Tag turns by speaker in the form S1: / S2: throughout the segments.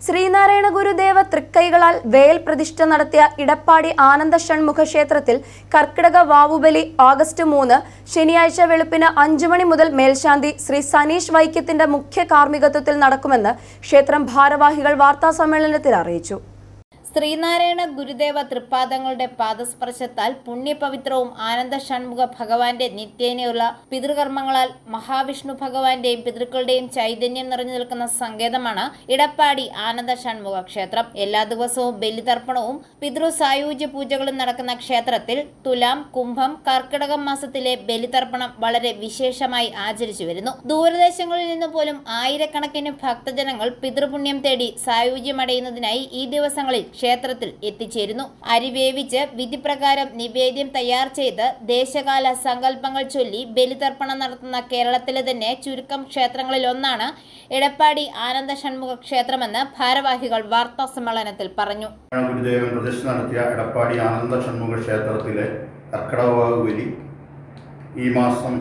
S1: ശ്രീനാരായണ ഗുരുദേവ തൃക്കൈകളാൽ വേൽ പ്രതിഷ്ഠ നടത്തിയ ഇടപ്പാടി ആനന്ദ ഷൺമുഖ ക്ഷേത്രത്തിൽ കർക്കിടക വാവുബലി ആഗസ്റ്റ് മൂന്ന് ശനിയാഴ്ച വെളുപ്പിന് അഞ്ചു മണി മുതൽ മേൽശാന്തി ശ്രീ സനീഷ് വൈക്യത്തിന്റെ മുഖ്യ കാർമ്മികത്വത്തിൽ നടക്കുമെന്ന് ക്ഷേത്രം ഭാരവാഹികൾ വാർത്താസമ്മേളനത്തിൽ അറിയിച്ചു.
S2: ശ്രീനാരായണ ഗുരുദേവ തൃപ്പാദങ്ങളുടെ പാദസ്പർശത്താൽ പുണ്യപവിത്രവും ആനന്ദ ഷൺമുഖ ഭഗവാന്റെ നിത്യേനയുള്ള പിതൃകർമ്മങ്ങളാൽ മഹാവിഷ്ണു ഭഗവാന്റെയും പിതൃക്കളുടെയും ചൈതന്യം നിറഞ്ഞു നിൽക്കുന്ന സങ്കേതമാണ് ഇടപ്പാടി ആനന്ദ ഷൺമുഖ ക്ഷേത്രം. എല്ലാ ദിവസവും ബലിതർപ്പണവും പിതൃ സായൂജ്യ പൂജകളും നടക്കുന്ന ക്ഷേത്രത്തിൽ തുലാം കുംഭം കർക്കിടകം മാസത്തിലെ ബലിതർപ്പണം വളരെ വിശേഷമായി ആചരിച്ചു വരുന്നു. ദൂരദേശങ്ങളിൽ നിന്ന് പോലും ആയിരക്കണക്കിന് ഭക്തജനങ്ങൾ പിതൃപുണ്യം തേടി സായൂജ്യമടയുന്നതിനായി ഈ ദിവസങ്ങളിൽ ക്ഷേത്രത്തിൽ എത്തിച്ചേരുന്നു. അരി വേവിച്ച് വിധിപ്രകാരം നിവേദ്യം തയ്യാർ ചെയ്ത് ദേശകാല സങ്കല്പങ്ങൾ ചൊല്ലി ബലിതർപ്പണം നടത്തുന്ന കേരളത്തിലെ തന്നെ ചുരുക്കം ക്ഷേത്രങ്ങളിൽ ഒന്നാണ് എടപ്പാടി ആനന്ദ ഷൺമുഖ ക്ഷേത്രമെന്ന് ഭാരവാഹികൾ വാർത്താ സമ്മേളനത്തിൽ പറഞ്ഞു.
S3: ഗുരുദേവൻ പ്രതിഷ്ഠ നടത്തിയ എടപ്പാടി ആനന്ദ ഷൺമുഖ ക്ഷേത്രത്തിലെ ഈ മാസം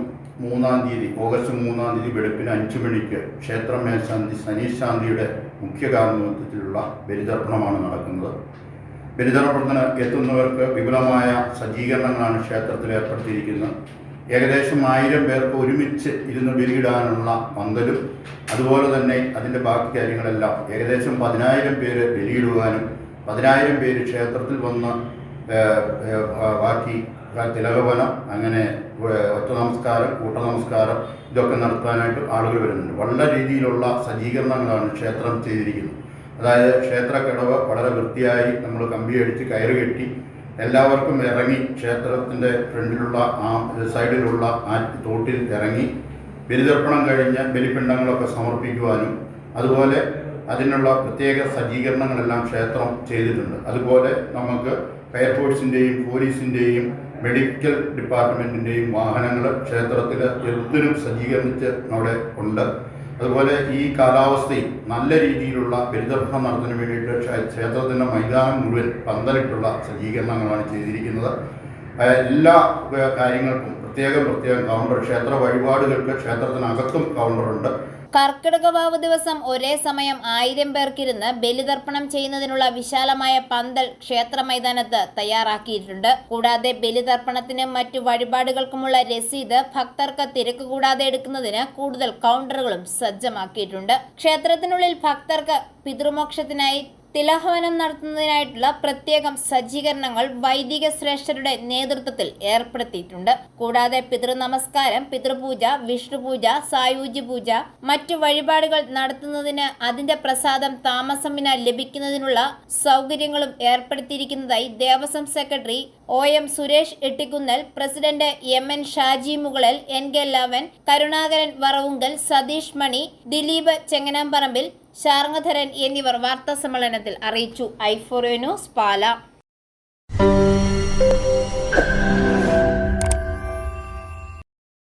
S3: മൂന്നാം തീയതി ഓഗസ്റ്റ് മൂന്നാം തീയതി വെളുപ്പിന് അഞ്ചു മണിക്ക് ക്ഷേത്രം മേൽശാന്തി സനീഷ് ശാന്തിയുടെ മുഖ്യ ബലിതർപ്പണമാണ് നടക്കുന്നത്. ബലിതർപ്പണത്തിന് എത്തുന്നവർക്ക് വിപുലമായ സജ്ജീകരണങ്ങളാണ് ക്ഷേത്രത്തിൽ ഏർപ്പെടുത്തിയിരിക്കുന്നത്. ഏകദേശം ആയിരം പേർക്ക് ഒരുമിച്ച് ഇരുന്ന് ബലിയിടാനുള്ള പന്തലും അതുപോലെ തന്നെ അതിന്റെ ബാക്കി കാര്യങ്ങളെല്ലാം. ഏകദേശം പതിനായിരം പേര് ബലിയിടുവാനും പതിനായിരം പേര് ക്ഷേത്രത്തിൽ വന്ന് ബാക്കി തിലകവനം അങ്ങനെ ഒറ്റ നമസ്കാരം കൂട്ട നമസ്കാരം ഇതൊക്കെ നടത്താനായിട്ട് ആളുകൾ വരുന്നുണ്ട്. വളരെ രീതിയിലുള്ള സജ്ജീകരണങ്ങളാണ് ക്ഷേത്രം ചെയ്തിരിക്കുന്നത്. അതായത് ക്ഷേത്ര ക്ഷേത്രക്കടവ് വളരെ വൃത്തിയായി നമ്മൾ കമ്പി അടിച്ച് കയറ് കെട്ടി എല്ലാവർക്കും ഇറങ്ങി ക്ഷേത്രത്തിന്റെ ഫ്രണ്ടിലുള്ള ആ സൈഡിലുള്ള ആ തോട്ടിൽ ഇറങ്ങി ബലിതർപ്പണം കഴിഞ്ഞ് ബലിപിണ്ഡങ്ങളൊക്കെ സമർപ്പിക്കുവാനും അതുപോലെ അതിനുള്ള പ്രത്യേക സജ്ജീകരണങ്ങളെല്ലാം ക്ഷേത്രം ചെയ്തിട്ടുണ്ട്. അതുപോലെ നമുക്ക് ഫയർഫോഴ്സിന്റെയും പോലീസിന്റെയും മെഡിക്കൽ ഡിപ്പാർട്ട്മെന്റിന്റെയും വാഹനങ്ങൾ ക്ഷേത്രത്തിൽ എന്തിനും സജ്ജീകരിച്ച് അവിടെ ഉണ്ട്. അതുപോലെ ഈ കാലാവസ്ഥയിൽ നല്ല രീതിയിലുള്ള ബലിതർപ്പണം നടത്തുന്നതിന് വേണ്ടിയിട്ട് ക്ഷേ- ക്ഷേത്രത്തിന്റെ മൈതാനം മുഴുവൻ പന്തലിട്ടുള്ള സജ്ജീകരണങ്ങളാണ് ചെയ്തിരിക്കുന്നത്. എല്ലാ കാര്യങ്ങൾക്കും പ്രത്യേകം പ്രത്യേകം കൗണ്ടർ ക്ഷേത്ര വഴിപാടുകൾക്ക് ക്ഷേത്രത്തിനകത്തും കൗണ്ടറുണ്ട്
S2: കർക്കിടകവാവ് ദിവസം ഒരേ സമയം ആയിരം പേർക്കിരുന്ന് ബലിതർപ്പണം ചെയ്യുന്നതിനുള്ള വിശാലമായ പന്തൽ ക്ഷേത്ര മൈതാനത്ത് തയ്യാറാക്കിയിട്ടുണ്ട്. കൂടാതെ ബലിതർപ്പണത്തിനും മറ്റു വഴിപാടുകൾക്കുമുള്ള രസീത് ഭക്തർക്ക് തിരക്ക് കൂടാതെ എടുക്കുന്നതിന് കൂടുതൽ കൗണ്ടറുകളും സജ്ജമാക്കിയിട്ടുണ്ട്. ക്ഷേത്രത്തിനുള്ളിൽ ഭക്തർക്ക് പിതൃമോക്ഷത്തിനായി തിലഹവനം നടത്തുന്നതിനായിട്ടുള്ള പ്രത്യേകം സജ്ജീകരണങ്ങൾ വൈദിക ശ്രേഷ്ഠരുടെ നേതൃത്വത്തിൽ ഏർപ്പെടുത്തിയിട്ടുണ്ട്. കൂടാതെ പിതൃനമസ്കാരം പിതൃപൂജ വിഷ്ണുപൂജ സായൂജ്യ പൂജ മറ്റു വഴിപാടുകൾ നടത്തുന്നതിന് അതിന്റെ പ്രസാദം താമസം വിന ലഭിക്കുന്നതിനുള്ള സൗകര്യങ്ങളും ഏർപ്പെടുത്തിയിരിക്കുന്നതായി Devaswom secretary O M Suresh Ettikkunnel president M N Shaji Mukalal N K Lavan Karunakaran Varavunkal Satheesh Mani Dileep Chenganamparambil Sharngadharan എന്നിവർ വാർത്താസമ്മേളനത്തിൽ അറിയിച്ചു. ഐഫോറിയോ ന്യൂസ് പാല.